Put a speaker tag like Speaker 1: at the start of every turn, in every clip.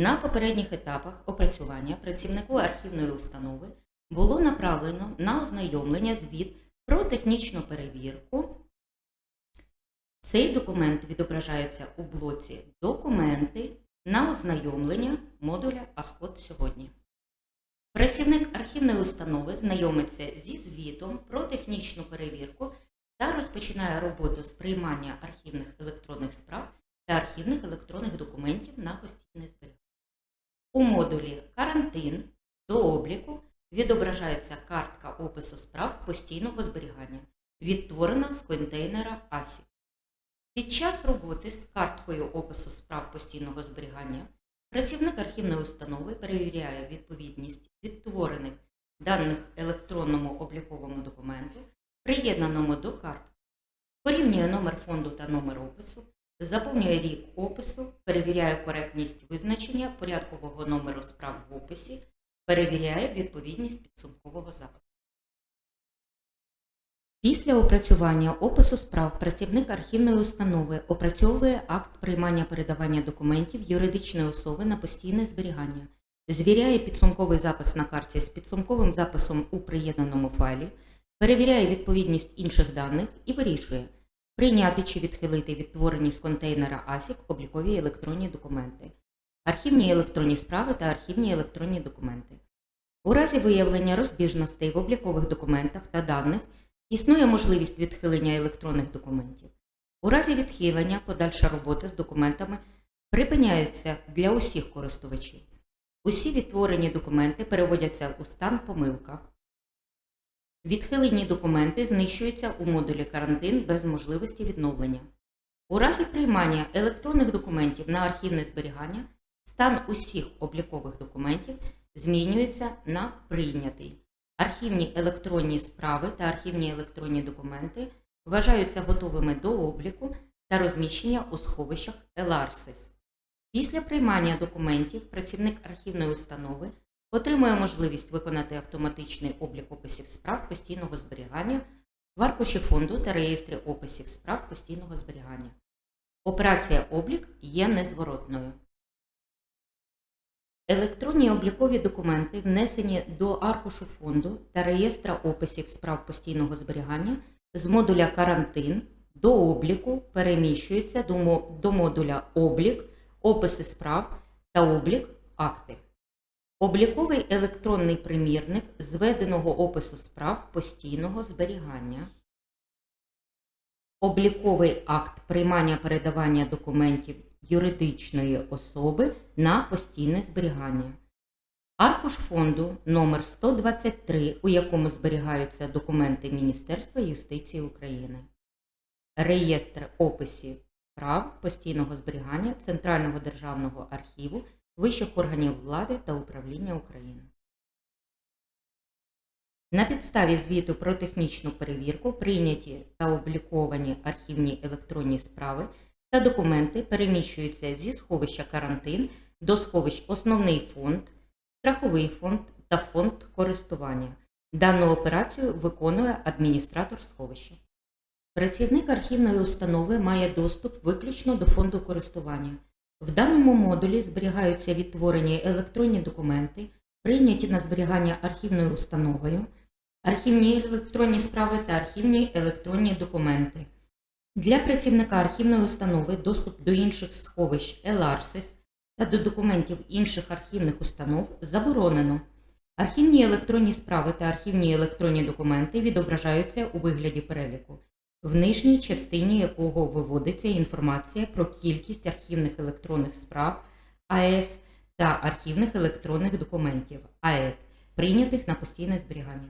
Speaker 1: На попередніх етапах опрацювання працівнику архівної установи було направлено на ознайомлення звіт про технічну перевірку. Цей документ відображається у блоці Документи на ознайомлення модуля АСКОД сьогодні. Працівник архівної установи знайомиться зі звітом про технічну перевірку та розпочинає роботу з приймання архівних електронних справ та архівних електронних документів на постійне зберігання. У модулі Карантин до обліку відображається картка опису справ постійного зберігання, відтворена з контейнера ASIC. Під час роботи з карткою опису справ постійного зберігання працівник архівної установи перевіряє відповідність відтворених даних електронному обліковому документу, приєднаному до картки, порівнює номер фонду та номер опису, заповнює рік опису, перевіряє коректність визначення порядкового номеру справ в описі, перевіряє відповідність підсумкового запиту. Після опрацювання опису справ працівник архівної установи опрацьовує акт приймання передавання документів юридичної особи на постійне зберігання, звіряє підсумковий запис на карті з підсумковим записом у приєднаному файлі, перевіряє відповідність інших даних і вирішує, прийняти чи відхилити відтворені з контейнера ASIC облікові електронні документи, архівні електронні справи та архівні електронні документи. У разі виявлення розбіжностей в облікових документах та даних існує можливість відхилення електронних документів. У разі відхилення подальша робота з документами припиняється для усіх користувачів. Усі відтворені документи переводяться у стан помилка. Відхилені документи знищуються у модулі карантин без можливості відновлення. У разі приймання електронних документів на архівне зберігання стан усіх облікових документів змінюється на прийнятий. Архівні електронні справи та архівні електронні документи вважаються готовими до обліку та розміщення у сховищах ELARSIS. Після приймання документів працівник архівної установи отримує можливість виконати автоматичний облік описів справ постійного зберігання в аркуші фонду та реєстрі описів справ постійного зберігання. Операція облік є незворотною. Електронні облікові документи, внесені до аркушу фонду та реєстра описів справ постійного зберігання з модуля карантин до обліку переміщуються до модуля облік, описи справ та облік акти. Обліковий електронний примірник зведеного опису справ постійного зберігання. Обліковий акт приймання передавання документів юридичної особи на постійне зберігання. Аркуш фонду номер 123, у якому зберігаються документи Міністерства юстиції України. Реєстр описів прав постійного зберігання Центрального державного архіву вищих органів влади та управління України. На підставі звіту про технічну перевірку прийняті та обліковані архівні електронні справи та документи переміщуються зі сховища карантин до сховищ Основний фонд, Страховий фонд та фонд користування. Дану операцію виконує адміністратор сховища. Працівник архівної установи має доступ виключно до фонду користування. В даному модулі зберігаються відтворені електронні документи, прийняті на зберігання архівною установою, архівні електронні справи та архівні електронні документи. Для працівника архівної установи доступ до інших сховищ ELARSIS та до документів інших архівних установ заборонено. Архівні електронні справи та архівні електронні документи відображаються у вигляді переліку, в нижній частині якого виводиться інформація про кількість архівних електронних справ АЕС та архівних електронних документів АЕД, прийнятих на постійне зберігання.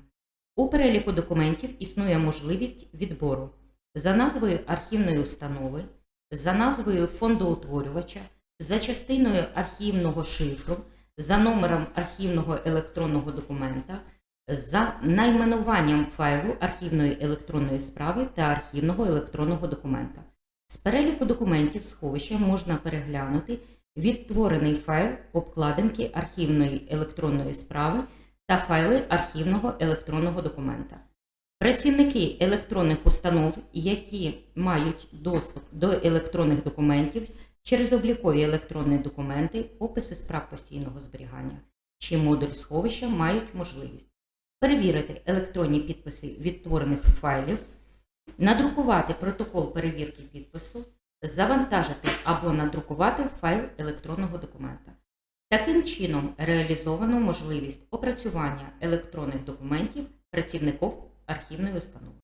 Speaker 1: У переліку документів існує можливість відбору за назвою архівної установи, за назвою фондоутворювача, за частиною архівного шифру, за номером архівного електронного документа, за найменуванням файлу архівної електронної справи та архівного електронного документа. З переліку документів сховища можна переглянути відтворений файл обкладинки архівної електронної справи та файли архівного електронного документа. Працівники електронних установ, які мають доступ до електронних документів через облікові електронні документи, описи справ постійного зберігання чи модуль сховища мають можливість перевірити електронні підписи відтворених файлів, надрукувати протокол перевірки підпису, завантажити або надрукувати файл електронного документа. Таким чином реалізовано можливість опрацювання електронних документів працівників архівної установи.